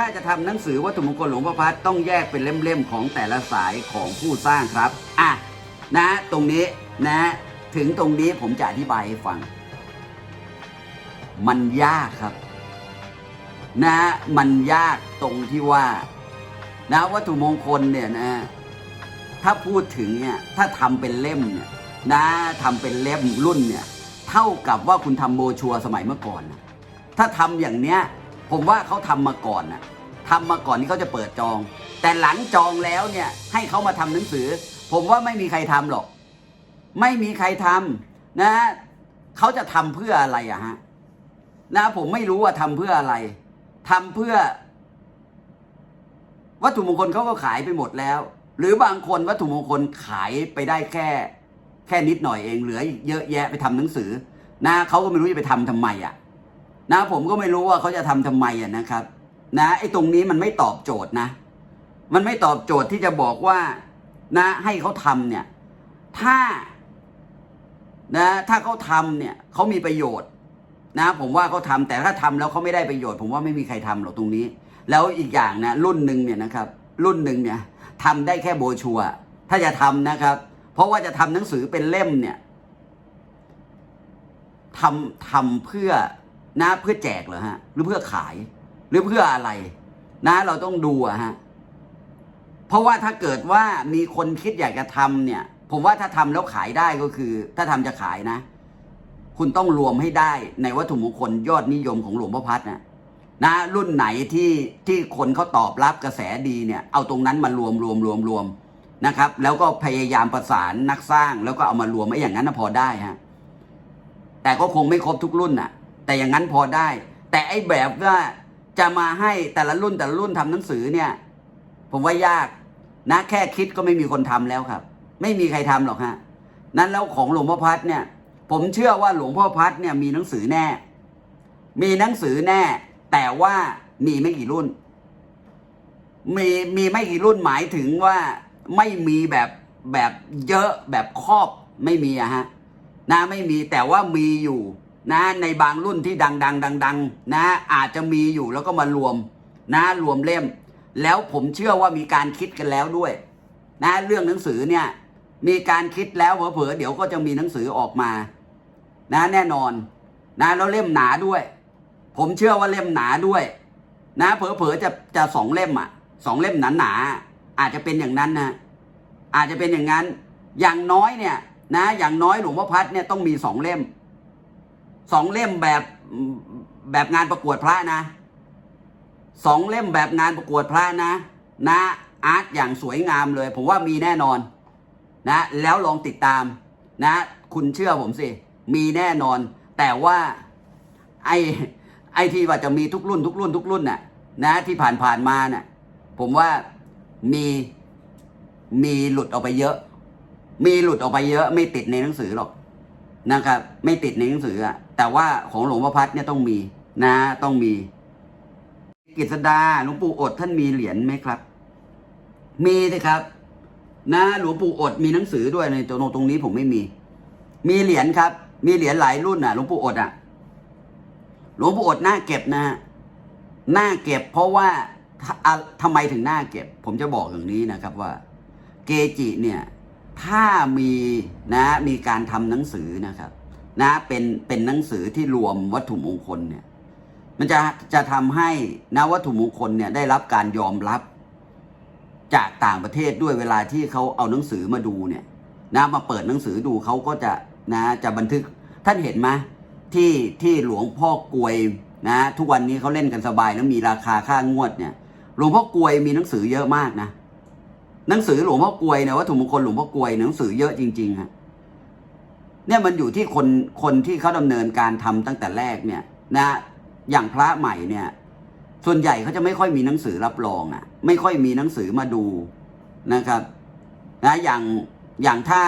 ถ้าจะทำหนังสือวัตถุมงคลหลวงพ่อพัดต้องแยกเป็นเล่มๆของแต่ละสายของผู้สร้างครับอะนะตรงนี้นะถึงตรงนี้ผมจะอธิบายให้ฟัง มันยากครับ นะมันยากตรงที่ว่า นะวัตถุมงคลเนี่ยนะ ถ้าพูดถึงเนี่ยถ้าทำเป็นเล่มเนี่ยนะทำเป็นเล่มรุ่นเนี่ย เท่ากับว่าคุณทำโบชัวสมัยเมื่อก่อนนะถ้าทำอย่างเนี้ย ผมว่าเขาทำมาก่อนนะทำมาก่อนที่เขาจะเปิดจอง แต่หลังจองแล้วเนี่ยให้เขามาทำหนังสือ ผมว่าไม่มีใครทำหรอก ไม่มีใครทำนะเขาจะทำเพื่ออะไรอะฮะนะผมไม่รู้ว่าทำเพื่ออะไรทำเพื่อ วัตถุมงคลเขาก็ขายไปหมดแล้ว หรือบางคนวัตถุมงคลขายไปได้แค่ แค่นิดหน่อยเองเหลือเยอะแยะไปทำหนังสือนะเขาก็ไม่รู้จะไปทำทำไมอะ นะผมก็ไม่รู้ว่าเขาจะทำทำไมอะนะครับ นะไอ้ตรงนี้มันไม่ตอบโจทย์นะ มันไม่ตอบโจทย์ที่จะบอกว่า นะ ให้เขาทำเนี่ย ถ้า นะ ถ้าเขาทำเนี่ยเขามีประโยชน์ นะ ผมว่าเขาทำแต่ถ้าทำแล้วเขาไม่ได้ประโยชน์ ผมว่าไม่มีใครทำหรอกตรงนี้ แล้วอีกอย่างนะรุ่นหนึ่งเนี่ยนะครับ รุ่นหนึ่งเนี่ยทำได้แค่โบชัวถ้าจะทำนะครับ เพราะว่าจะทำหนังสือเป็นเล่มเนี่ยทำทำเพื่อ นะเพื่อแจกเหรอฮะ หรือเพื่อขาย หรือเพื่ออะไร นะ เราต้องดูอะฮะ เพราะว่าถ้าเกิดว่ามีคนคิดอยากจะทำเนี่ย ผมว่าถ้าทำแล้วขายได้ก็คือ ถ้าทำจะขายนะ คุณต้องรวมให้ได้ในวัตถุมงคลยอดนิยมของหลวงพ่อพัดนะนะรุ่นไหนที่ที่คนเขาตอบรับกระแสดีเนี่ย เอาตรงนั้นมารวมรวมรวมรวมนะครับ แล้วก็พยายามประสานนักสร้าง แล้วก็เอามารวมไอ้อย่างนั้นนะพอได้ฮะแต่ก็คงไม่ครบทุกรุ่นน่ะ แต่อย่างนั้นพอได้ แต่ไอ้แบบว่าจะมาให้แต่ละรุ่นแต่ละรุ่นทำหนังสือเนี่ย ผมว่ายากนะแค่คิดก็ไม่มีคนทำแล้วครับ ไม่มีใครทำหรอกฮะนั้นแล้วของหลวงพ่อพัดเนี่ย ผมเชื่อว่าหลวงพ่อพัดเนี่ยมีหนังสือแน่ มีหนังสือแน่ แต่ว่ามีไม่กี่รุ่น มีมีไม่กี่รุ่นหมายถึงว่าไม่มีแบบแบบเยอะแบบครอบไม่มีอะฮะนะไม่มีแต่ว่ามีอยู่ นะในบางรุ่นที่ดังดังดังดังๆนะอาจจะมีอยู่แล้วก็มารวมนะรวมเล่ม แล้วผมเชื่อว่ามีการคิดกันแล้วด้วย นะเรื่องหนังสือเนี่ยมีการคิดแล้วเผลอๆเดี๋ยวก็จะมีหนังสือออกมา นะแน่นอนนะแล้วเล่มหนาด้วย ผมเชื่อว่าเล่มหนาด้วย นะเผลอๆจะจะสองเล่มอะสองเล่มหนาๆอาจจะเป็นอย่างนั้นนะอาจจะเป็นอย่างนั้น อย่างน้อยเนี่ย นะ อย่างน้อยหลวงพ่อพัดเนี่ยต้องมีสองเล่ม สองเล่มแบบแบบงานประกวดพระนะสองเล่มแบบงานประกวดพระนะ นะอาร์ตอย่างสวยงามเลย ผมว่ามีแน่นอนนะ แล้วลองติดตามนะ คุณเชื่อผมสิ มีแน่นอน แต่ว่าไอ้ไอ้ที่ว่าจะมีทุกรุ่นทุกรุ่นทุกรุ่นน่ะนะที่ผ่านผ่านมาน่ะผมว่ามีมีหลุดออกไปเยอะ มีหลุดออกไปเยอะ ไม่ติดในหนังสือหรอก นะครับไม่ติดในหนังสืออะแต่ว่าของหลวงพ่อพัดเนี่ยต้องมีนะต้องมีกฤษดาหลวงปู่อดท่านมีเหรียญไหมครับ มีสิครับ นะหลวงปู่อดมีหนังสือด้วยในตรงตรงนี้ผมไม่มี มีเหรียญครับ มีเหรียญหลายรุ่นอะหลวงปู่อดอะหลวงปู่อดน่าเก็บนะฮะน่าเก็บ เพราะว่าถ้าทำไมถึงน่าเก็บ ผมจะบอกอย่างนี้นะครับว่า เกจิเนี่ย ถ้ามีนะมีการทำหนังสือนะครับนะเป็นเป็นหนังสือที่รวมวัตถุมงคลเนี่ยมันจะจะทำให้นะวัตถุมงคลเนี่ยได้รับการยอมรับ จากต่างประเทศด้วยเวลาที่เขาเอาหนังสือมาดูเนี่ยนะมาเปิดหนังสือดูเขาก็จะนะจะบันทึกท่านเห็นไหมที่ที่หลวงพ่อกลวยนะ ทุกวันนี้เขาเล่นกันสบายแล้วมีราคาค่างวดเนี่ยหลวงพ่อกลวยมีหนังสือเยอะมากนะ หนังสือหลวงพ่อกวยเนี่ยวัตถุมงคลหลวงพ่อกวยหนังสือเยอะจริงๆฮะเนี่ยมันอยู่ที่คนคนที่เขาดำเนินการทำตั้งแต่แรกเนี่ย นะ อย่างพระใหม่เนี่ย ส่วนใหญ่เขาจะไม่ค่อยมีหนังสือรับรองอะ ไม่ค่อยมีหนังสือมาดูนะครับ นะอย่างอย่างถ้า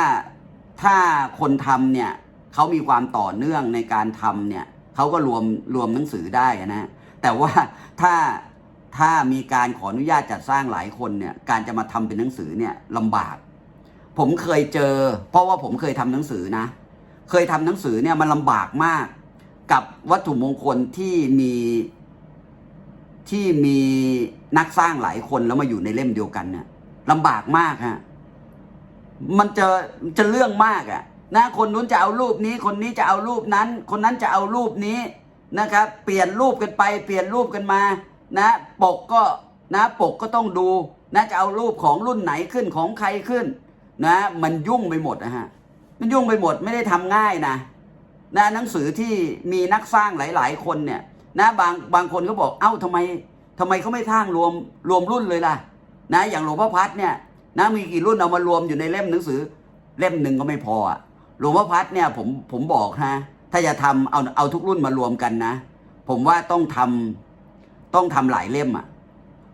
ถ้าคนทำเนี่ยเขามีความต่อเนื่องในการทำเนี่ยเขาก็รวมรวมหนังสือได้นะแต่ว่าถ้า ถ้ามีการขออนุญาตจัดสร้างหลายคนเนี่ย การจะมาทำเป็นหนังสือเนี่ยลำบาก ผมเคยเจอ เพราะว่าผมเคยทำหนังสือนะ เคยทำหนังสือเนี่ยมันลำบากมาก กับวัตถุมงคลที่มีที่มีนักสร้างหลายคนแล้วมาอยู่ในเล่มเดียวกันเนี่ยลำบากมากฮะมันจะจะเรื่องมากอะนะคนนู้นจะเอารูปนี้ คนนี้จะเอารูปนั้น คนนั้นจะเอารูปนี้นะครับ เปลี่ยนรูปกันไป เปลี่ยนรูปกันมา นะปกก็นะปกก็ต้องดูนะจะเอารูปของรุ่นไหนขึ้นของใครขึ้นนะมันยุ่งไปหมดนะฮะมันยุ่งไปหมดไม่ได้ทำง่ายนะนะหนังสือที่มีนักสร้างหลาย ๆ คนเนี่ยนะบางบางคนเขาบอกเอ้าทำไมทำไมเขาไม่สร้างรวมรวมรุ่นเลยล่ะนะอย่างหลวงพ่อพัดเนี่ยนะมีกี่รุ่นเอามารวมอยู่ในเล่มหนังสือ เล่มหนึ่งก็ไม่พอหลวงพ่อพัดเนี่ยผมผมบอกนะถ้าจะทำเอาเอาทุกรุ่นมารวมกันนะ ผมว่าต้องทำ ต้องทำหลายเล่มอะ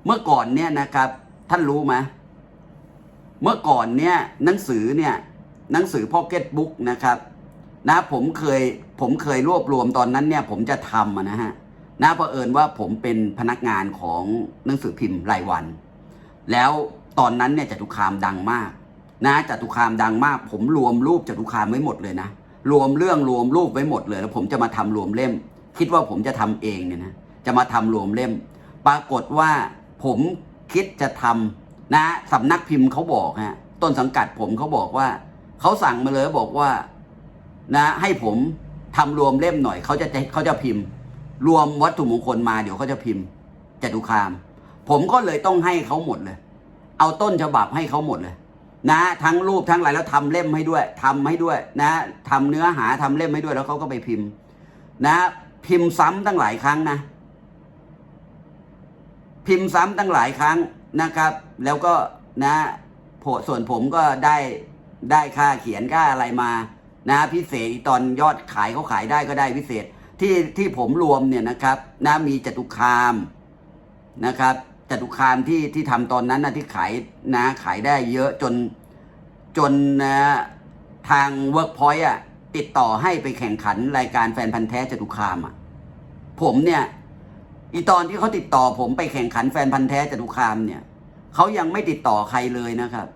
เมื่อก่อนเนี่ยนะครับ ท่านรู้ไหมเมื่อก่อนเนี่ยหนังสือเนี่ยหนังสือพ็อกเก็ตบุ๊กนะครับนะผมเคยผมเคยรวบรวมตอนนั้นเนี่ย ผมจะทำะนะฮะนะเผอิญว่าผมเป็นพนักงานของหนังสือพิมพ์รายวัน แล้วตอนนั้นเนี่ยจตุคามดังมาก นะจตุคามดังมาก ผมรวมรูปจตุคามไว้หมดเลยนะรวมเรื่องรวมรูปไว้หมดเลย แล้วผมจะมาทำรวมเล่ม คิดว่าผมจะทำเองเนี่ยนะ จะมาทำรวมเล่ม ปรากฏว่าผมคิดจะทำนะสำนักพิมพ์เขาบอกฮะต้นสังกัดผมเขาบอกว่าเขาสั่งมาเลยบอกว่านะให้ผมทำรวมเล่มหน่อยเขาจะเขาจะพิมพ์ รวมวัตถุมงคลมาเดี๋ยวเขาจะพิมพ์จตุคาม ผมก็เลยต้องให้เขาหมดเลย เอาต้นฉบับให้เขาหมดเลย นะ ทั้งรูปทั้งอะไรแล้วทำเล่มให้ด้วยทำให้ด้วย นะทำเนื้อหาทำเล่มให้ด้วยแล้วเขาก็ไปพิมพ์ นะ พิมพ์ซ้ำตั้งหลายครั้งนะ พิมพ์ซ้ำตั้งหลายครั้งนะครับ แล้วก็นะส่วนผมก็ได้ได้ค่าเขียนค่าอะไรมานะพิเศษตอนยอดขายเขาขายได้ก็ได้พิเศษที่ที่ผมรวมเนี่ยนะครับนะมีจตุคามนะครับจตุคามที่ที่ทำตอนนั้นนะที่ขายนะขายได้เยอะจนจนนะทางเวิร์กพอยต์อะติดต่อให้ไปแข่งขันรายการแฟนพันธ์แท้จตุคามอะผมเนี่ย อีตอนที่เขาติดต่อผมไปแข่งขันแฟนพันธ์แท้จตุคามเนี่ยเขายังไม่ติดต่อใครเลยนะครับ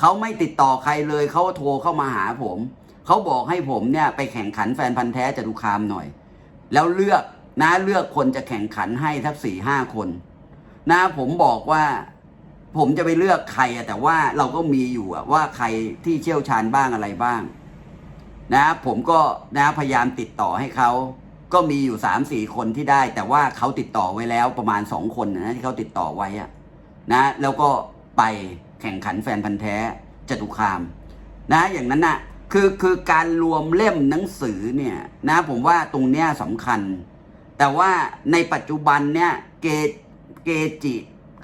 เขาไม่ติดต่อใครเลยเขาโทรเข้ามาหาผมเขาบอกให้ผมเนี่ยไปแข่งขันแฟนพันธ์แท้จตุคามหน่อย แล้วเลือกนะเลือกคนจะแข่งขันให้ทักสี่ห้าคนนะผมบอกว่าผมจะไปเลือกใครอะแต่ว่าเราก็มีอยู่อะว่าใครที่เชี่ยวชาญบ้างอะไรบ้าง นะผมก็นะพยายามติดต่อให้เขา ก็มีอยู่สามสี่คนที่ได้ แต่ว่าเขาติดต่อไว้แล้วประมาณสองคนนะที่เขาติดต่อไว้อะนะแล้วก็ไปแข่งขันแฟนพันธ์แท้จตุคามนะอย่างนั้นนะ่ะคือคือการรวมเล่มหนังสือเนี่ยนะผมว่าตรงเนี้ยสำคัญ แต่ว่าในปัจจุบันเนี่ยเกเกจิ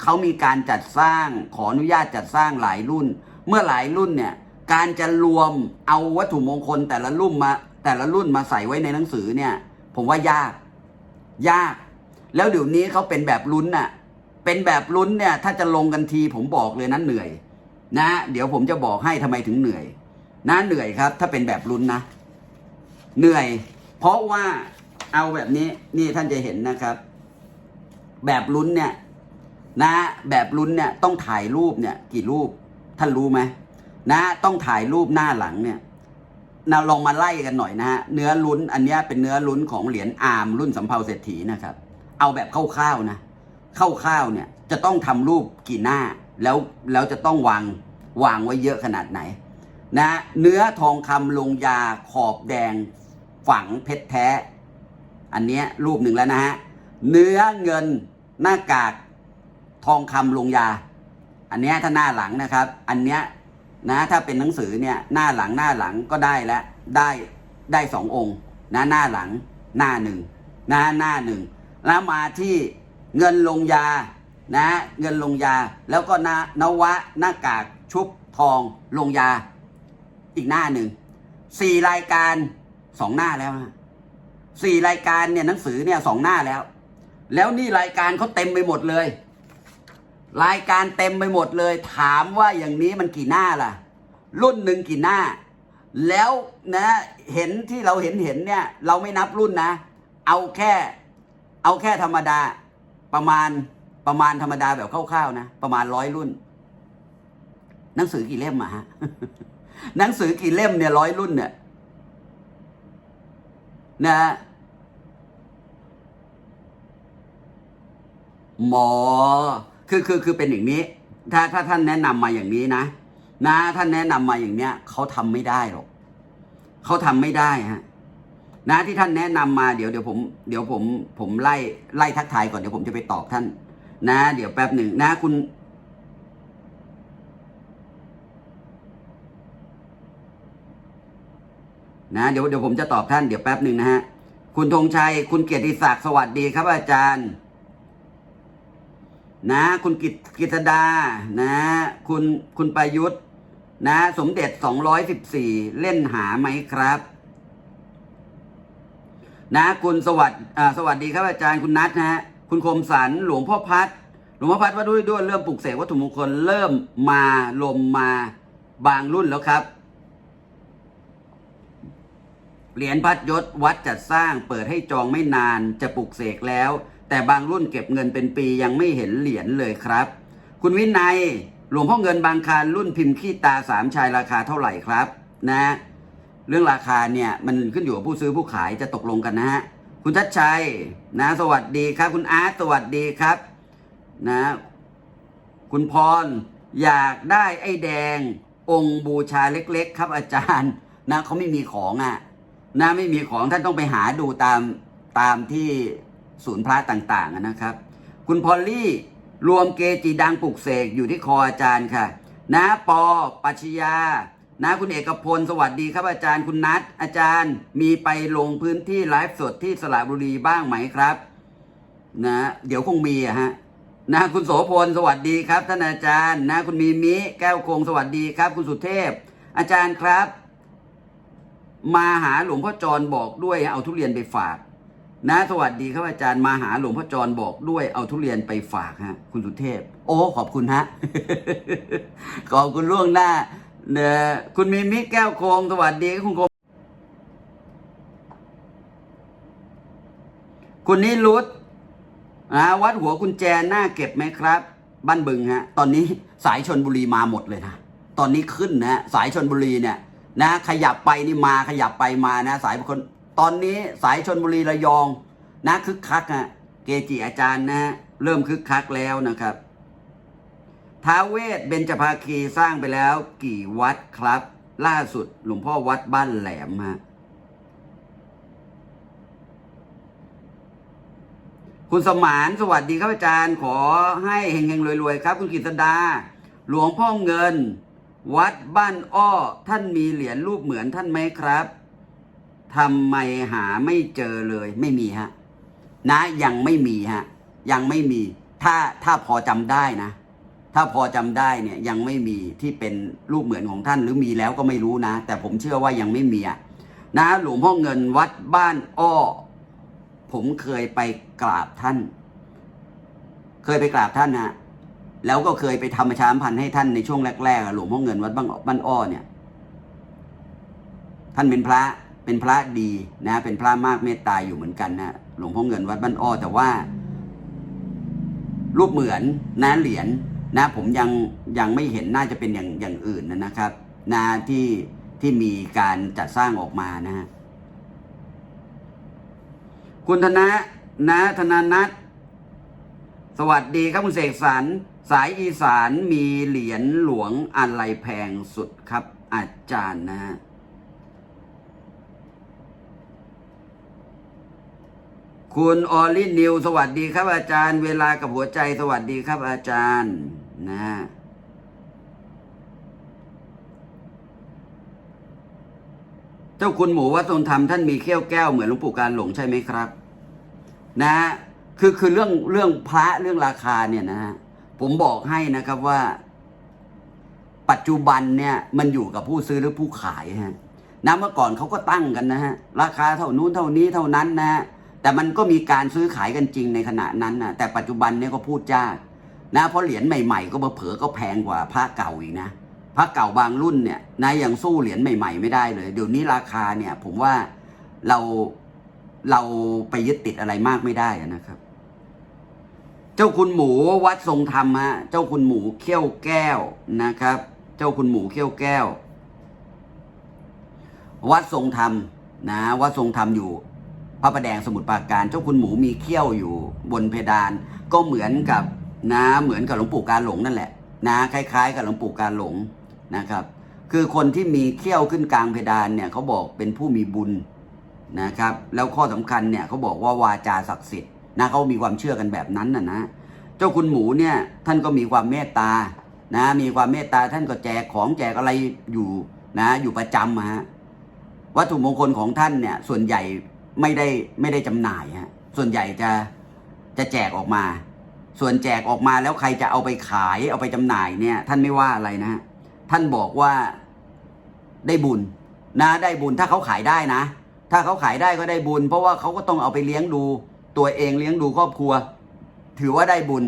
เขามีการจัดสร้างขออนุญาตจัดสร้างหลายรุ่น เมื่อหลายรุ่นเนี่ยการจะรวมเอาวัตถุมงคลแต่ละรุ่นมาแต่ละรุ่นมาใส่ไว้ในหนังสือเนี่ย ผมว่ายาก ยาก แล้วเดี๋ยวนี้เขาเป็นแบบลุ้นน่ะ เป็นแบบลุ้นเนี่ย ถ้าจะลงกันทีผมบอกเลยนะเหนื่อย นะ เดี๋ยวผมจะบอกให้ทำไมถึงเหนื่อย นะเหนื่อยครับ ถ้าเป็นแบบลุ้นนะ เหนื่อย เพราะว่าเอาแบบนี้ นี่ท่านจะเห็นนะครับ แบบลุ้นเนี่ย นะ แบบลุ้นเนี่ยต้องถ่ายรูปเนี่ย กี่รูป ท่านรู้ไหมนะ ต้องถ่ายรูปหน้าหลังเนี่ย นะลองมาไล่กันหน่อยนะฮะเนื้อลุ้นอันนี้เป็นเนื้อลุ้นของเหรียญอาร์มรุ่นสำเภาเศรษฐีนะครับ เอาแบบคร่าวๆนะคร่าวๆเนี่ยจะต้องทำรูปกี่หน้า แล้วแล้วจะต้องวางวางไว้เยอะขนาดไหน นะเนื้อทองคำลงยาขอบแดงฝังเพชรแท้ อันนี้รูปหนึ่งแล้วนะฮะเนื้อเงินหน้ากากทองคำลงยา อันนี้ถ้าหน้าหลังนะครับ อันเนี้ย นะถ้าเป็นหนังสือเนี่ยหน้าหลังหน้าหลังก็ได้แล้วได้ได้สององค์นะหน้าหลังหน้าหนึ่งนะหน้าหนึ่งแล้วมาที่เงินลงยานะเงินลงยาแล้วก็นานวะหน้ากากชุบทองลงยาอีกหน้าหนึ่งสี่รายการสองหน้าแล้วสี่รายการเนี่ยหนังสือเนี่ยสองหน้าแล้ว แล้วนี่รายการเขาเต็มไปหมดเลย รายการเต็มไปหมดเลย ถามว่าอย่างนี้มันกี่หน้าล่ะ รุ่นหนึ่งกี่หน้า แล้วนะเห็นที่เราเห็นเห็นเนี่ย เราไม่นับรุ่นนะ เอาแค่ เอาแค่ธรรมดา ประมาณประมาณธรรมดาแบบคร่าวๆนะ ประมาณร้อยรุ่น หนังสือกี่เล่มอะฮะหนังสือกี่เล่มเนี่ยร้อยรุ่นเนี่ยนะหมอ คือคือคือเป็นอย่างนี้ ถ้าถ้าท่านแนะนำมาอย่างนี้นะ นะท่านแนะนำมาอย่างเนี้ยเขาทำไม่ได้หรอกเขาทำไม่ได้ฮะนะที่ท่านแนะนำมาเดี๋ยวเดี๋ยวผมเดี๋ยวผมผมไล่ไล่ทักทายก่อนเดี๋ยวผมจะไปตอบท่าน นะ เดี๋ยวแป๊บหนึ่งนะ คุณนะเดี๋ยวเดี๋ยวผมจะตอบท่านเดี๋ยวแป๊บหนึ่งนะฮะ คุณธงชัย คุณเกียรติศักดิ์สวัสดีครับอาจารย์ นะ คุณกิตกิตดานะ คุณคุณประยุทธ์นะ สมเด็จสองร้อยสิบสี่เล่นหาไหมครับ นะคุณสวัสดอ่าสวัสดีครับอาจารย์คุณนัทนะฮะคุณคมสันหลวงพ่อพัดหลวงพ่อพัดว่าด้วยด้วยเริ่มปลุกเสกวัตถุมงคลเริ่มมาลมมาบางรุ่นแล้วครับเหรียญพัดยศวัดจัดสร้างเปิดให้จองไม่นานจะปลุกเสกแล้ว แต่บางรุ่นเก็บเงินเป็นปียังไม่เห็นเหรียญเลยครับ คุณวินัยหลวงพ่อเงินบางคารรุ่นพิมพ์ขี้ตาสามชายราคาเท่าไหร่ครับนะ เรื่องราคาเนี่ยมันขึ้นอยู่กับผู้ซื้อผู้ขายจะตกลงกันนะฮะคุณทัชชัยนะ สวัสดีครับ คุณอาร์ตสวัสดีครับ นะ คุณพรอยากได้ไอ้แดง องค์บูชาเล็ก ๆ ครับอาจารย์ นะเขาไม่มีของอะนะไม่มีของท่านต้องไปหาดูตามตามที่ ศูนย์พระต่างๆนะครับ คุณพอลลี่รวมเกจิดังปลุกเสกอยู่ที่คออาจารย์ค่ะนะปอปัชญานะคุณเอกพลสวัสดีครับอาจารย์คุณนัทอาจารย์มีไปลงพื้นที่ไลฟ์สดที่สระบุรีบ้างไหมครับนะเดี๋ยวคงมีอะฮะนะคุณโสพลสวัสดีครับท่านอาจารย์นะคุณมีมิแก้วคงสวัสดีครับ คุณสุเทพ อาจารย์ครับ มาหาหลวงพ่อจรบอกด้วยเอาทุเรียนไปฝาก นะสวัสดีครับอาจารย์มาหาหลวงพ่อจรบอกด้วยเอาทุเรียนไปฝากฮะ คุณสุเทพ โอ้ขอบคุณฮะ ขอบคุณล่วงหน้าเนอะคุณมีมิแก้วโคงสวัสดีคุณโคงคุณนิรุตนะวัดหัวกุญแจหน้าเก็บไหมครับ บ้านบึงฮะ ตอนนี้สายชนบุรีมาหมดเลยนะตอนนี้ขึ้นนะสายชนบุรีเนี่ย นะ ขยับไปนี่มาขยับไปมานะ สายคน ตอนนี้สายชนบุรีระยองนะคึกคักฮะเกจิอาจารย์นะเริ่มคึกคักแล้วนะครับท้าเวศเบญจภาคีสร้างไปแล้วกี่วัดครับ ล่าสุดหลวงพ่อวัดบ้านแหลมฮะคุณสมานสวัสดีครับอาจารย์ขอให้เฮงๆรวยๆครับ คุณกฤษดา หลวงพ่อเงิน วัดบ้านอ้อท่านมีเหรียญรูปเหมือนท่านไหมครับ ทำไมหาไม่เจอเลยไม่มีฮะนะยังไม่มีฮะยังไม่มี ถ้าถ้าพอจำได้นะ ถ้าพอจำได้เนี่ยยังไม่มีที่เป็นรูปเหมือนของท่านหรือมีแล้วก็ไม่รู้นะ แต่ผมเชื่อว่ายังไม่มีอะนะหลวงพ่อเงินวัดบ้านอ้อ ผมเคยไปกราบท่าน เคยไปกราบท่านนะแล้วก็เคยไปทำประชามพันธ์ให้ท่านในช่วงแรกๆหลวงพ่อเงินวัดบ้านบ้านอ้อเนี่ย ท่านเป็นพระ เป็นพระดีนะเป็นพระมากเมตตาอยู่เหมือนกันนะหลวงพ่อเงินวัดบ้านอ้อแต่ว่า รูปเหมือนนะเหรียญนะผมยังยังไม่เห็นน่าจะเป็นอย่างอย่างอื่นนะนะครับนะที่ที่มีการจัดสร้างออกมานะฮะคุณธนะนะธนานัทสวัสดีครับคุณเสกสรรสายอีสานมีเหรียญหลวงอะไรแพงสุดครับอาจารย์นะฮะ คุณออลลี่นิว สวัสดีครับอาจารย์ เวลากับหัวใจสวัสดีครับอาจารย์นะเจ้าคุณหมูวัดทรงธรรมท่านมีเขี้ยวแก้วเหมือนหลวงปู่การหลงใช่ไหมครับ นะคือคือเรื่องเรื่องพระเรื่องราคาเนี่ยนะฮะผมบอกให้นะครับว่า ปัจจุบันเนี่ย มันอยู่กับผู้ซื้อหรือผู้ขายฮะนะเมื่อก่อนเขาก็ตั้งกันนะฮะราคาเท่านู้นเท่านี้เท่านั้นนะฮะ แต่มันก็มีการซื้อขายกันจริงในขณะนั้นนะแต่ปัจจุบันเนี่ยก็พูดยากนะเพราะเหรียญใหม่ ๆ ก็เผลอก็แพงกว่าพระเก่าอีกนะพระเก่าบางรุ่นเนี่ยนะยังสู้เหรียญใหม่ ๆ ไม่ได้เลยเดี๋ยวนี้ราคาเนี่ย ผมว่าเราเราไปยึดติดอะไรมากไม่ได้นะครับ เจ้าคุณหมูวัดทรงธรรมฮะเจ้าคุณหมูเขี้ยวแก้วนะครับ เจ้าคุณหมูเขี้ยวแก้ว วัดทรงธรรมนะวัดทรงธรรมอยู่ พระประแดงสมุทรปราการเจ้าคุณหมูมีเขี้ยวอยู่บนเพดาน ก็เหมือนกับนะเหมือนกับหลวงปู่การหลงนั่นแหละนะคล้าย ๆ กับหลวงปู่การหลงนะครับ คือคนที่มีเขี้ยวขึ้นกลางเพดานเนี่ยเขาบอกเป็นผู้มีบุญนะครับ แล้วข้อสำคัญเนี่ยเขาบอกว่าวาจาศักดิ์สิทธิ์นะเขามีความเชื่อกันแบบนั้นนะนะเจ้าคุณหมูเนี่ยท่านก็มีความเมตตานะมีความเมตตาท่านก็แจกของแจกอะไรอยู่นะอยู่ประจำฮะวัตถุมงคลของท่านเนี่ยส่วนใหญ่ ไม่ได้ไม่ได้จำหน่ายฮะส่วนใหญ่จะจะแจกออกมา ส่วนแจกออกมาแล้วใครจะเอาไปขายเอาไปจำหน่ายเนี่ย ท่านไม่ว่าอะไรนะฮะท่านบอกว่าได้บุญนะได้บุญถ้าเขาขายได้นะ ถ้าเขาขายได้ก็ได้บุญ เพราะว่าเขาก็ต้องเอาไปเลี้ยงดูตัวเองเลี้ยงดูครอบครัว ถือว่าได้บุญ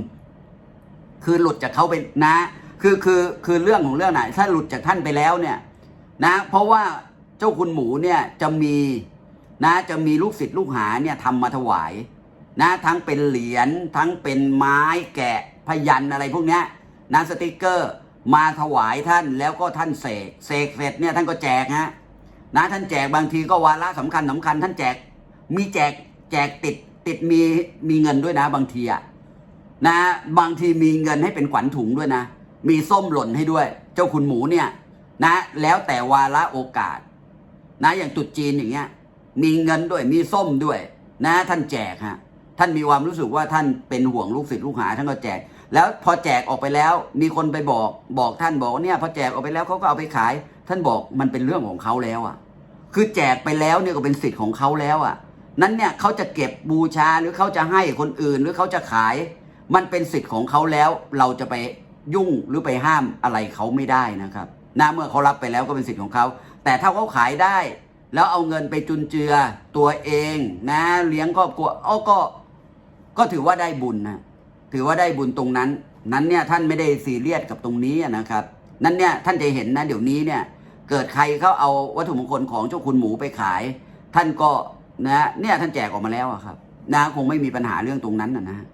คือหลุดจากเขาไปนะ คือคือคือเรื่องของเรื่องไหนถ้าหลุดจากท่านไปแล้วเนี่ย นะ เพราะว่าเจ้าคุณหมูเนี่ยจะมี นะจะมีลูกศิษย์ลูกหาเนี่ยทำมาถวายนะทั้งเป็นเหรียญทั้งเป็นไม้แกะพยันอะไรพวกนี้นะสติกเกอร์มาถวายท่านแล้วก็ท่านเสกเสกเสร็จเนี่ยท่านก็แจกฮะนะท่านแจกบางทีก็วาระสำคัญสำคัญ ท่านแจกมีแจกแจกติดติดมีมีเงินด้วยนะบางทีอะนะบางทีมีเงินให้เป็นขวัญถุงด้วยนะ มีส้มหล่นให้ด้วย เจ้าคุณหมูเนี่ยนะแล้วแต่วาระโอกาส นะอย่างตรุษจีนอย่างเงี้ย มีเงินด้วยมีส้มด้วย นะท่านแจกฮะท่านมีความรู้สึกว่าท่านเป็นห่วงลูกศิษย์ลูกหาท่านก็แจก แล้วพอแจกออกไปแล้ว มีคนไปบอกบอกท่านบอกว่าเนี่ยพอแจกออกไปแล้วเขาก็เอาไปขาย ท่านบอกมันเป็นเรื่องของเขาแล้วอะ คือแจกไปแล้วเนี่ยก็เป็นสิทธิ์ของเขาแล้วอะ นั้นเนี่ยเขาจะเก็บบูชาหรือเขาจะให้คนอื่นหรือเขาจะขาย มันเป็นสิทธิ์ของเขาแล้ว เราจะไปยุ่งหรือไปห้ามอะไรเขาไม่ได้นะครับนะเมื่อเขารับไปแล้วก็เป็นสิทธิ์ของเขา แต่ถ้าเขาขายได้ แล้วเอาเงินไปจุนเจือตัวเองนะเลี้ยงครอบครัวอ้อก็ก็ถือว่าได้บุญนะถือว่าได้บุญตรงนั้น นั้นเนี่ยท่านไม่ได้ซีเรียสกับตรงนี้นะครับ นั้นเนี่ยท่านจะเห็นนะเดี๋ยวนี้เนี่ย เกิดใครเขาเอาวัตถุมงคลของเจ้าคุณหมูไปขาย ท่านก็นะเนี่ยท่านแจกออกมาแล้วอะครับนะคงไม่มีปัญหาเรื่องตรงนั้นนะนะ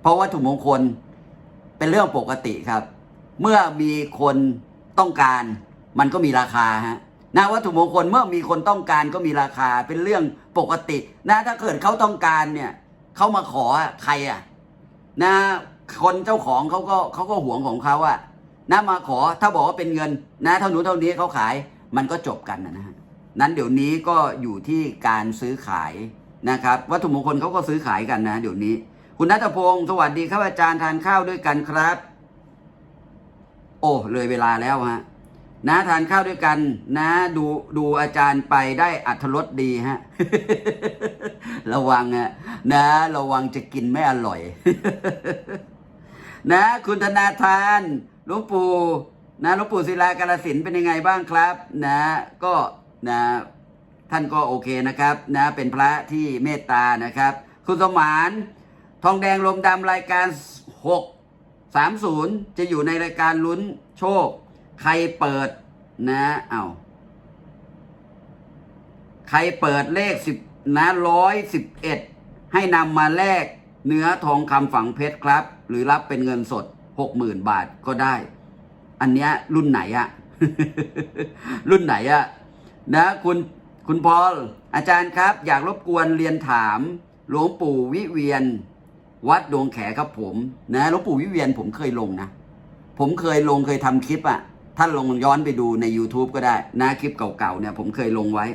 เพราะวัตถุมงคลเป็นเรื่องปกติครับ เมื่อมีคนต้องการมันก็มีราคาฮะ นะวัตถุมงคลเมื่อมีคนต้องการก็มีราคาเป็นเรื่องปกตินะถ้าเกิดเขาต้องการเนี่ยเขามาขอใครอะนะคนเจ้าของเขาก็เขาก็หวงของเขาอะนะมาขอถ้าบอกว่าเป็นเงินนะเท่านู้นเท่านี้เขาขายมันก็จบกันนะฮะนั้นเดี๋ยวนี้ก็อยู่ที่การซื้อขายนะครับ วัตถุมงคลเขาก็ซื้อขายกันนะ เดี๋ยวนี้ คุณนัทพงศ์สวัสดีครับอาจารย์ทานข้าวด้วยกันครับ โอ้เลยเวลาแล้วฮะ นะทานข้าวด้วยกัน นะดูดูอาจารย์ไปได้อัธรสดีฮะ ระวังอะนะ ระวังจะกินไม่อร่อย นะ คุณธนาทานหลวงปู่นะหลวงปู่ศิลากาลสินเป็นยังไงบ้างครับ นะ ก็นะท่านก็โอเคนะครับ นะ เป็นพระที่เมตตานะครับ คุณสมานทองแดงลมดำรายการหกสามศูนย์จะอยู่ในรายการลุ้นโชค ใครเปิดนะเอาใครเปิดเลขสิบนะร้อยสิบเอ็ดให้นำมาแลกเนื้อทองคำฝังเพชรครับ หรือรับเป็นเงินสดหกหมื่นบาทก็ได้ อันเนี้ยรุ่นไหนอะรุ่นไหนอะนะคุณคุณพอลอาจารย์ครับ อยากรบกวนเรียนถาม หลวงปู่วิเวียน วัดดวงแขครับผม นะหลวงปู่วิเวียนผมเคยลงนะ ผมเคยลงเคยทำคลิปอะ ท่านลงย้อนไปดูใน YouTube ก็ได้นะคลิปเก่าๆเนี่ย ผมเคยลงไว้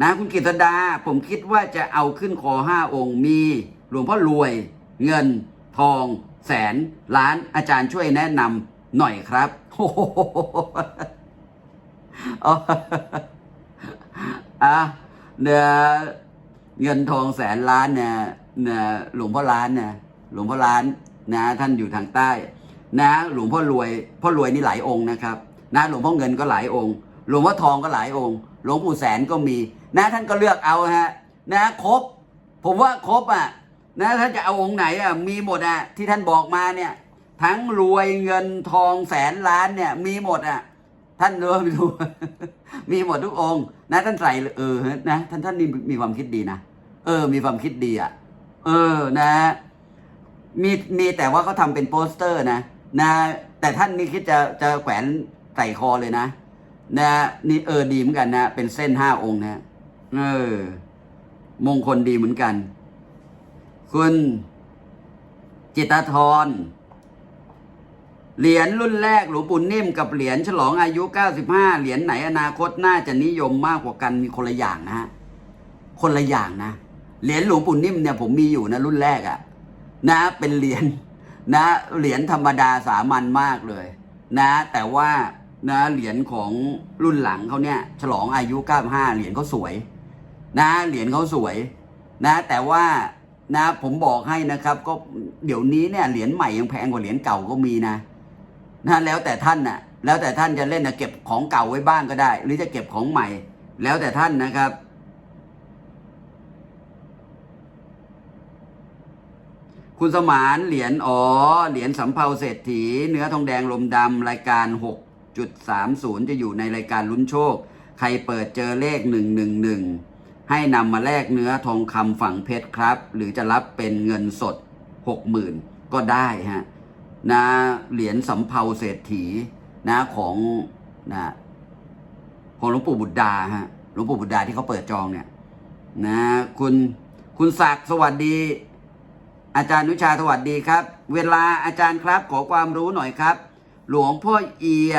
นะคุณกิตดา ผมคิดว่าจะเอาขึ้นคอห้าองค์มีหลวงพ่อรวย เงิน ทอง แสน ล้านอาจารย์ช่วยแนะนำหน่อยครับโอ้โหอาอะเนี่ยเงินทองแสนล้านเนี่ยเนี่ยหลวงพ่อล้านเนี่ยหลวงพ่อล้านนะ ท่านอยู่ทางใต้ นะหลวงพ่อรวยพ่อรวยนี่หลายองค์นะครับนะหลวงพ่อเงินก็หลายองค์ หลวงพ่อทองก็หลายองค์ หลวงปู่แสนก็มีนะท่านก็เลือกเอาฮะนะครบ ผมว่าครบอะนะท่านจะเอาองค์ไหนอะมีหมดอะที่ท่านบอกมาเนี่ยทั้งรวยเงินทองแสนล้านเนี่ยมีหมดอะท่านดูไปดูมีหมดทุกองค์นะท่านใส่เออนะท่านท่านนี่มีความคิดดีนะเออ มีความคิดดีอะเออนะมีมีแต่ว่าเขาทำเป็นโปสเตอร์นะ นะแต่ท่านนี่คิดจะจะแขวนใส่คอเลยนะนะนี่เออดีเหมือนกันนะ เป็นเส้นห้าองค์นะเออมงคลดีเหมือนกัน คุณจิตรธรเหรียญรุ่นแรกหลวงปู่นิ่มกับเหรียญฉลองอายุ 95 เหรียญไหนอนาคตน่าจะนิยมมากกว่ากันมีคนละอย่างนะฮะคนละอย่างนะเหรียญหลวงปู่นิ่มเนี่ยผมมีอยู่นะรุ่นแรกอะนะ เป็นเหรียญ นะเหรียญธรรมดาสามัญมากเลย นะ แต่ว่านะเหรียญของรุ่นหลังเขาเนี่ย ฉลองอายุ 95 เหรียญเขาสวย นะเหรียญเขาสวย นะ แต่ว่านะผมบอกให้นะครับ ก็เดี๋ยวนี้เนี่ยเหรียญใหม่ยังแพงกว่าเหรียญเก่าก็มีนะนะแล้วแต่ท่านน่ะแล้วแต่ท่านจะเล่นนะเก็บของเก่าไว้บ้างก็ได้ หรือจะเก็บของใหม่ แล้วแต่ท่านนะครับ คุณสมานเหรียญอ๋อเหรียญสำเภาเศรษฐี เนื้อทองแดงลมดำรายการ 6.30 จะอยู่ในรายการลุ้นโชค ใครเปิดเจอเลข 111 ให้นำมาแลกเนื้อทองคำฝั่งเพชรครับ หรือจะรับเป็นเงินสด 60,000 ก็ได้ฮะนะเหรียญสำเภาเศรษฐีนะของนะของหลวงปู่บุตรดาฮะหลวงปู่บุตรดาที่เขาเปิดจองเนี่ยนะคุณคุณศักดิ์สวัสดี อาจารย์นุชาสวัสดีครับ เวลาอาจารย์ครับขอความรู้หน่อยครับ หลวงพ่อเอีย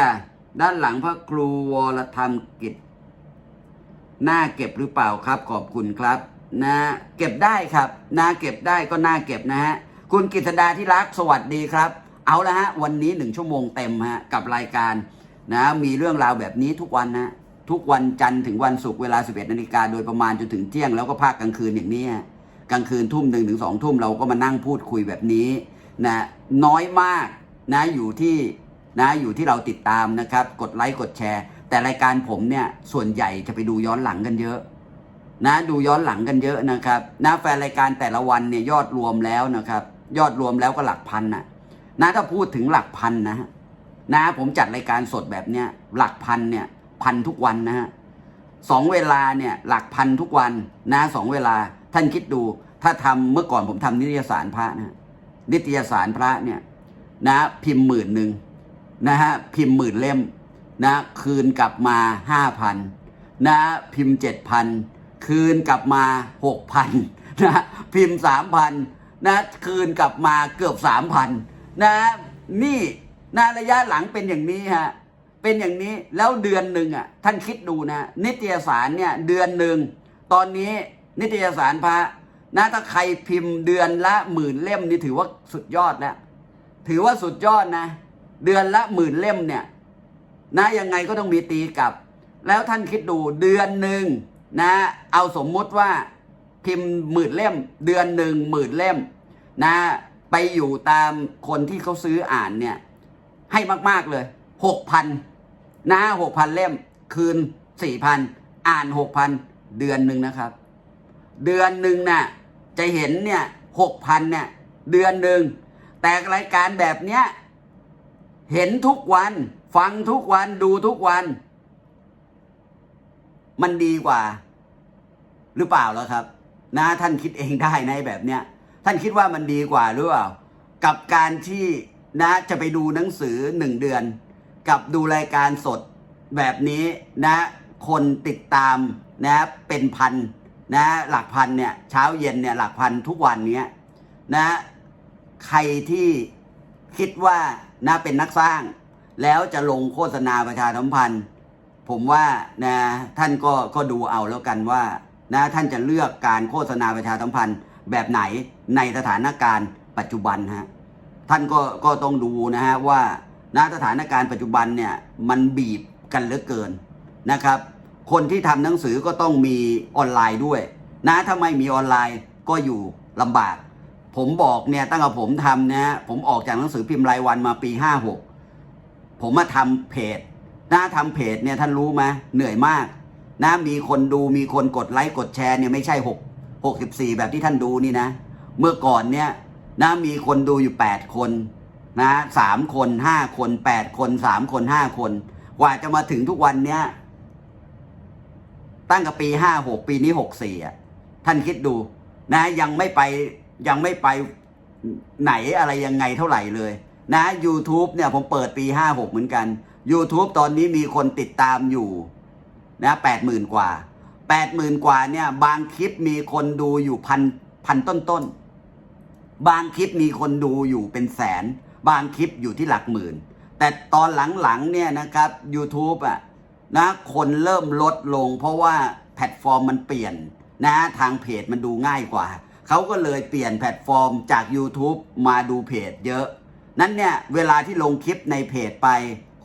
ด้านหลังพระครูวรธรรมกิจน่าเก็บหรือเปล่าครับ ขอบคุณครับ นะ เก็บได้ครับนะเก็บได้ก็น่าเก็บนะฮะคุณกิตดาที่รักสวัสดีครับ เอาละฮะวันนี้หนึ่งชั่วโมงเต็มฮะกับรายการนะมีเรื่องราวแบบนี้ทุกวันนะทุกวันจันทร์ถึงวันศุกร์เวลา 11นาฬิกาโดยประมาณจนถึงเที่ยงแล้วก็ภาคกลางคืนอย่างนี้ฮะ กลางคืนทุ่มหนึ่งถึงสองทุ่มเราก็มานั่งพูดคุยแบบนี้นะน้อยมากนะอยู่ที่นะอยู่ที่เราติดตามนะครับ กดไลค์กดแชร์ แต่รายการผมเนี่ยส่วนใหญ่จะไปดูย้อนหลังกันเยอะ นะดูย้อนหลังกันเยอะนะครับนะแฟนรายการแต่ละวันเนี่ยยอดรวมแล้วนะครับ ยอดรวมแล้วก็หลักพันนะนะถ้าพูดถึงหลักพันนะนะผมจัดรายการสดแบบเนี้ยหลักพันเนี่ยพันทุกวันนะฮะสองเวลาเนี่ยหลักพันทุกวันนะสองเวลา ท่านคิดดูถ้าทำเมื่อก่อนผมทำนิตยสารพระนะนิตยสารพระเนี่ยนะพิมพ์หมื่นหนึ่งนะฮะพิมพ์หมื่นเล่มนะคืนกลับมาห้าพันนะพิมพ์เจ็ดพันคืนกลับมาหกพันนะพิมพ์สามพันนะคืนกลับมาเกือบสามพันนะนี่นะระยะหลังเป็นอย่างนี้ฮะเป็นอย่างนี้แล้วเดือนหนึ่งอะท่านคิดดูนะนิตยสารเนี่ยเดือนหนึ่งตอนนี้ นิตยสารพระนะถ้าใครพิมพ์เดือนละหมื่นเล่มนี่ถือว่าสุดยอดแล้วถือว่าสุดยอดนะ เดือนละหมื่นเล่มเนี่ย นะยังไงก็ต้องมีตีกลับ แล้วท่านคิดดูเดือนหนึ่งนะ เอาสมมุติว่าพิมพ์หมื่นเล่ม เดือนหนึ่งหมื่นเล่ม นะ ไปอยู่ตามคนที่เขาซื้ออ่านเนี่ย ให้มาก ๆเลยหกพันนะหกพันเล่ม คืนสี่พันอ่านหกพันเดือนหนึ่งนะครับ เดือนหนึ่งน่ะจะเห็นเนี่ยหกพันเนี่ยเดือนหนึ่งแต่รายการแบบเนี้ยเห็นทุกวัน ฟังทุกวันดูทุกวัน มันดีกว่า หรือเปล่าแล้วครับ นะท่านคิดเองได้ในแบบเนี้ยท่านคิดว่ามันดีกว่าหรือเปล่า กับการที่นะจะไปดูหนังสือหนึ่งเดือน กับดูรายการสดแบบนี้นะ คนติดตามนะเป็นพัน นะหลักพันเนี่ยเช้าเย็นเนี่ยหลักพันทุกวันเนี้ยนะใครที่คิดว่านะเป็นนักสร้าง แล้วจะลงโฆษณาประชาสัมพันธ์ ผมว่านะท่านก็ก็ดูเอาแล้วกันว่านะท่านจะเลือกการโฆษณาประชาสัมพันธ์แบบไหนในสถานการณ์ปัจจุบันฮะท่านก็ก็ต้องดูนะฮะว่าณสถานการณ์ปัจจุบันเนี่ยมันบีบกันเหลือเกินนะครับ คนที่ทำหนังสือก็ต้องมีออนไลน์ด้วย นะถ้าไม่มีออนไลน์ก็อยู่ลำบาก ผมบอกเนี่ยตั้งแต่ผมทำนะผมออกจากหนังสือพิมพ์รายวันมาปี 56 ผมมาทำเพจนะทำเพจเนี่ยท่านรู้ไหมเหนื่อยมากนะมีคนดูมีคนกดไลค์กดแชร์เนี่ยไม่ใช่6 64 แบบที่ท่านดูนี่นะ เมื่อก่อนเนี่ยนะมีคนดูอยู่แปดคนนะสามคนห้าคนแปดคนสามคนห้าคน กว่าจะมาถึงทุกวันเนี้ย ตั้งแต่ปีห้าหกปีนี้หกสี่อะท่านคิดดูนะยังไม่ไปยังไม่ไปไหนอะไรยังไงเท่าไหร่เลยนะ YouTube เนี่ยผมเปิดปีห้าหกเหมือนกัน YouTube ตอนนี้มีคนติดตามอยู่นะแปดหมื่นกว่าแแปดหมื่นกว่าเนี่ยบางคลิปมีคนดูอยู่พันพันต้นต้นบางคลิปมีคนดูอยู่เป็นแสน บางคลิปอยู่ที่หลักหมื่น แต่ตอนหลังๆเนี่ยนะครับ YouTube อะ นะคนเริ่มลดลง เพราะว่าแพลตฟอร์มมันเปลี่ยนนะทางเพจมันดูง่ายกว่า เขาก็เลยเปลี่ยนแพลตฟอร์มจาก YouTube มาดูเพจเยอะ นั้นเนี่ยเวลาที่ลงคลิปในเพจไป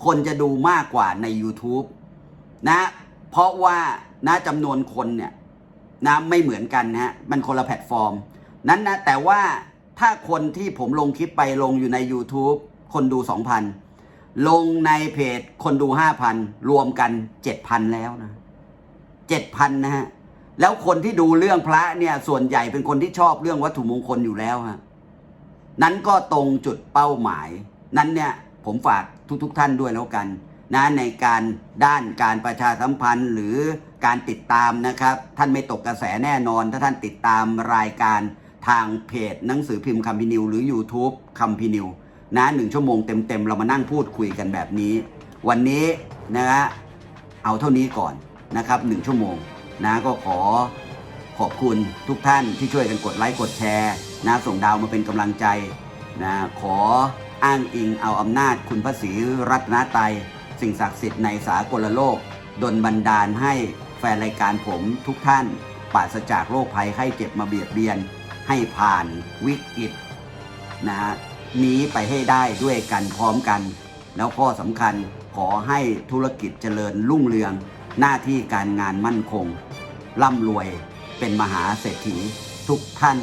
คนจะดูมากกว่าใน YouTube นะเพราะว่านะจำนวนคนเนี่ยนะไม่เหมือนกันนะฮะมันคนละแพลตฟอร์ม นั้นนะแต่ว่าถ้าคนที่ผมลงคลิปไปลงอยู่ใน YouTube คนดู 2,000 ลงในเพจคนดู5,000รวมกัน7,000แล้วนะ7,000นะฮะแล้วคนที่ดูเรื่องพระเนี่ย ส่วนใหญ่เป็นคนที่ชอบเรื่องวัตถุมงคลอยู่แล้วฮะนั้นก็ตรงจุดเป้าหมาย นั้นเนี่ยผมฝากทุกๆทท่านด้วยแล้วกันนะในการด้านการประชาสัมพันธ์หรือการติดตามนะครับ ท่านไม่ตกกระแสแน่นอน ถ้าท่านติดตามรายการทางเพจหนังสือพิมพ์คัมพินิวหรือ YouTube คัมพินิว นะหนึ่งชั่วโมงเต็มๆ เรามานั่งพูดคุยกันแบบนี้ วันนี้นะฮะเอาเท่านี้ก่อนนะครับหนึ่งชั่วโมงนะก็ขอขอบคุณทุกท่านที่ช่วยกันกดไลค์กดแชร์นะส่งดาวมาเป็นกำลังใจนะขออ้างอิงเอาอำนาจคุณพระศรีรัตนตรัยสิ่งศักดิ์สิทธิ์ในสากลโลก ดลบันดาลให้แฟนรายการผมทุกท่านปราศจากโรคภัยไข้เจ็บมาเบียดเบียน ให้ผ่านวิกฤตนะฮะ นี้ไปให้ได้ด้วยกันพร้อมกัน แล้วข้อสำคัญขอให้ธุรกิจเจริญรุ่งเรือง หน้าที่การงานมั่นคง ร่ำรวยเป็นมหาเศรษฐีทุกท่าน